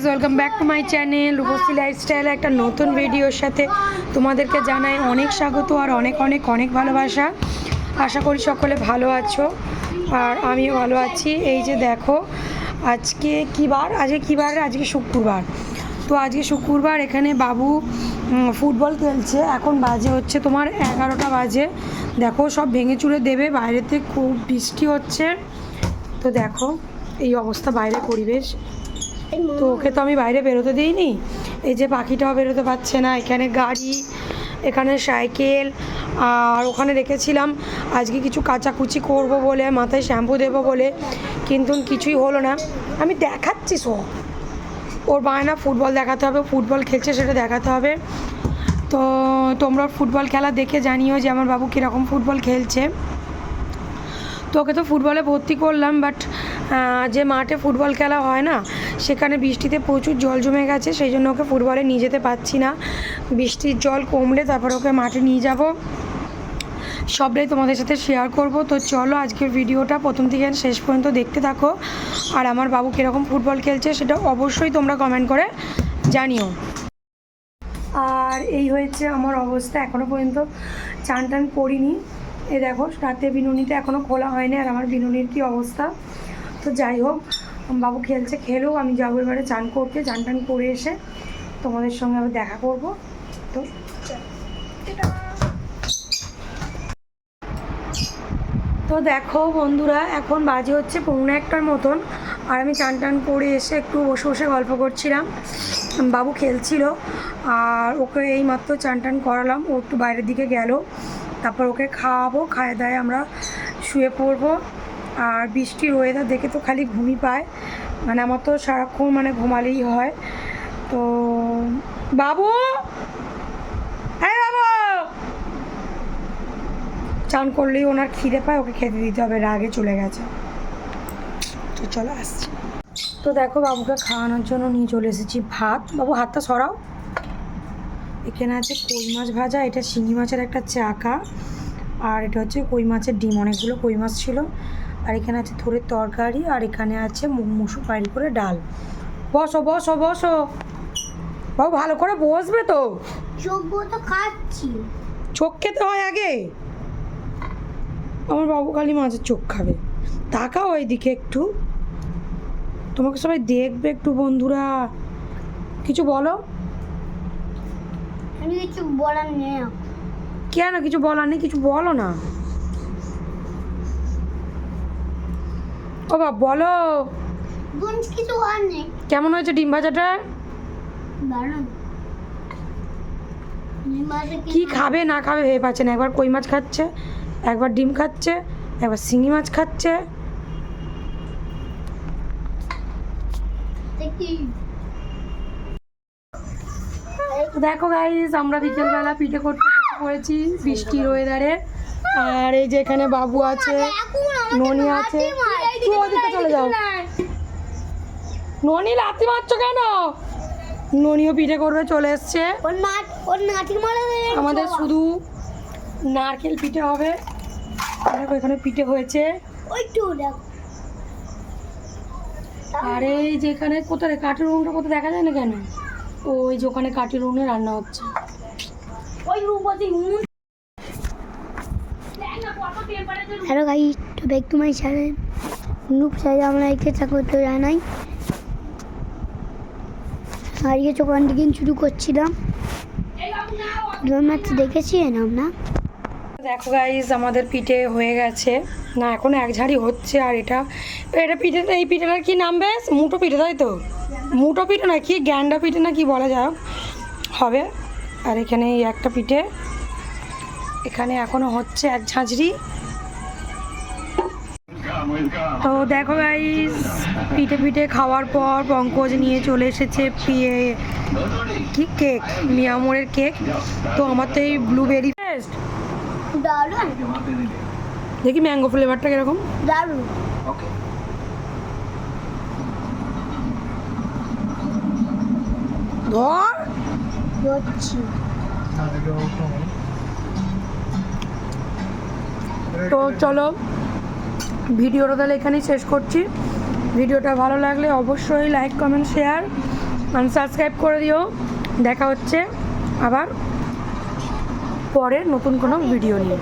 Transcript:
Guys welcome back to my channel Rupshree lifestyle একটা নতুন ভিডিওর সাথে তোমাদেরকে জানাই অনেক স্বাগত আর অনেক অনেক অনেক ভালোবাসা। আশা করি সকলে ভালো আছো আর আমিও ভালো আছি। এই যে দেখো, আজকে কী বার? আজকে কী বার? আজকে শুক্রবার। তো আজকে শুক্রবার, এখানে বাবু ফুটবল খেলছে। এখন বাজে হচ্ছে তোমার এগারোটা বাজে। দেখো, সব ভেঙে চুড়ে দেবে। বাইরেতে খুব বৃষ্টি হচ্ছে। তো দেখো, এই অবস্থা বাইরে পরিবেশ। তো ওকে তো আমি বাইরে বেরোতে দিইনি। এই যে পাখিটাও বেরোতে পারছে না, এখানে গাড়ি, এখানে সাইকেল, আর ওখানে রেখেছিলাম আজকে কিছু কাচাকুচি করব বলে, মাথায় শ্যাম্পু দেবো বলে, কিন্তু কিছুই হলো না। আমি দেখাচ্ছি সব ওর বায়না ফুটবল দেখাতে হবে, ফুটবল খেলছে সেটা দেখাতে হবে। তো তোমরা ফুটবল খেলা দেখে জানিও যে আমার বাবু কীরকম ফুটবল খেলছে। তো ওকে তো ফুটবলে ভর্তি করলাম বাট যে মাঠে ফুটবল খেলা হয় না, সেখানে বৃষ্টিতে প্রচুর জল জমে গেছে, সেই জন্য ওকে ফুটবলে নিয়ে যেতে পারছি না। বৃষ্টির জল কমলে তারপর ওকে মাঠে নিয়ে যাব। সবটাই তোমাদের সাথে শেয়ার করব। তো চলো আজকের ভিডিওটা প্রথম থেকে শেষ পর্যন্ত দেখতে থাকো। আর আমার বাবু কীরকম ফুটবল খেলছে, সেটা অবশ্যই তোমরা কমেন্ট করে জানিও। আর এই হয়েছে আমার অবস্থা এখনও পর্যন্ত চান টান করিনি। এ দেখো, রাতে বিনুনিটা এখনও খোলা হয়নি, আর আমার বিনুনির কী অবস্থা? তো যাই হোক বাবু খেলছে খেলেও আমি যাব এবারে চান করতে। চান টান করে এসে তোমাদের সঙ্গে আবার দেখা করব। তো তো দেখো বন্ধুরা, এখন বাজে হচ্ছে পৌনে একটার মতন। আর আমি চান টান করে এসে একটু বসে বসে গল্প করছিলাম। বাবু খেলছিল, আর ওকে এই মাত্র চান টান করালাম। ও একটু বাইরের দিকে গেল। তারপর ওকে খাওয়াবো খাওয়া দায় আমরা শুয়ে পড়ব। আর বৃষ্টির ওয়েদার দেখে তো খালি ঘুমই পায়। মানে আমার তো সারাক্ষণ মানে ঘুমালেই হয়। তো বাবু! হ্যাঁ বাবু! চান করলেই ওনার খিদে পায়, ওকে খেতে দিতে হবে, রাগে চলে গেছে। তো চলো আসছি। তো দেখো বাবুকে খাওয়ানোর জন্য নিয়ে চলে এসেছি ভাত। বাবু, হাতটা সরাও। এখানে আছে কই মাছ ভাজা, এটা শিঙি মাছের একটা চাকা। আর এটা হচ্ছে কই মাছের ডিম, অনেকগুলো কই মাছ ছিল। আর এখানে আছে থোড়ের তরকারি আর এখানে আছে মুসুর পাইল করে ডাল। বসো বসো বসো। বাবু ভালো করে বসবে তো। চোখ তো খাচ্ছি। চোখ খেতে হয় আগে? আমার বাবু খালি মাছের চোখ খাবে। তাকাও ওইদিকে একটু। তোমাকে সবাই দেখবে একটু বন্ধুরা। কিছু বলো? আমি কিছু বলার নেই। কেন কিছু বলার নেই? কিছু বলো না। বাবা বলো। কিছু নেই। কেমন হয়েছে ডিম ভাজাটা? কি খাবে? না খাবে ভেবে পাচ্ছে না। একবার কই মাছ খাচ্ছে একবার ডিম খাচ্ছে একবার শিঙি মাছ খাচ্ছে। দেখো গাইজ আমরা বিকেলবেলা পিঠে করতে পড়েছি বৃষ্টির ওয়েদারে আর এই যে এখানে বাবু আছে ননি আছে। তুই ওদিকে চলে যাও। ননি লাথি মারছো কেন? ননিও পিঠে করবে চলে এসছে। আমাদের শুধু নারকেল পিঠে হবে। দেখো এখানে পিঠে হয়েছে। আর এই যে এখানে কোথায় কাঠের উনুনটা কোথায় দেখা যায় না কেন? ওই যে ওখানে কাঠের উনুনে রান্না হচ্ছে। হ্যালো গাই তো ব্যাক টু মাই চ্যানেল নুপ সাইজ আমরা একে করতে জানাই আজকে চোখান থেকে শুরু করছিলাম। ম্যাচ দেখেছিলেন আমরা? দেখো গাইজ আমাদের পিঠে হয়ে গেছে। না, এখন এক ঝাড়ি হচ্ছে আর এটা। এটা পিঠে, এই পিঠেটার কি নাম বেশ মুটো পিঠে, তাই তো? মুটো পিঠে না, কি গ্যান্ডা পিঠে না কি বলা যাক? হবে। আর এখানে এই একটা পিঠে। এখানে এখনও হচ্ছে এক ঝাঁঝরি। তো দেখো গাইস পিঠে পিঠে খাওয়ার পর পঙ্কজ নিয়ে চলে এসেছে পিয়ে কি কেক মিয়ামোরের কেক তো আমার তো এই ব্লুবেরি টেস্ট দারুণ। দেখি ম্যাঙ্গো ফ্লেভারটা কীরকম। দারুণ। ধর। হচ্ছি তো চলো ভিডিওটা তাহলে এখানেই শেষ করছি ভিডিওটা ভালো লাগলে অবশ্যই লাইক কমেন্ট শেয়ার আনসাবস্ক্রাইব করে দিও দেখা হচ্ছে আবার পরের নতুন কোনো ভিডিও নিয়ে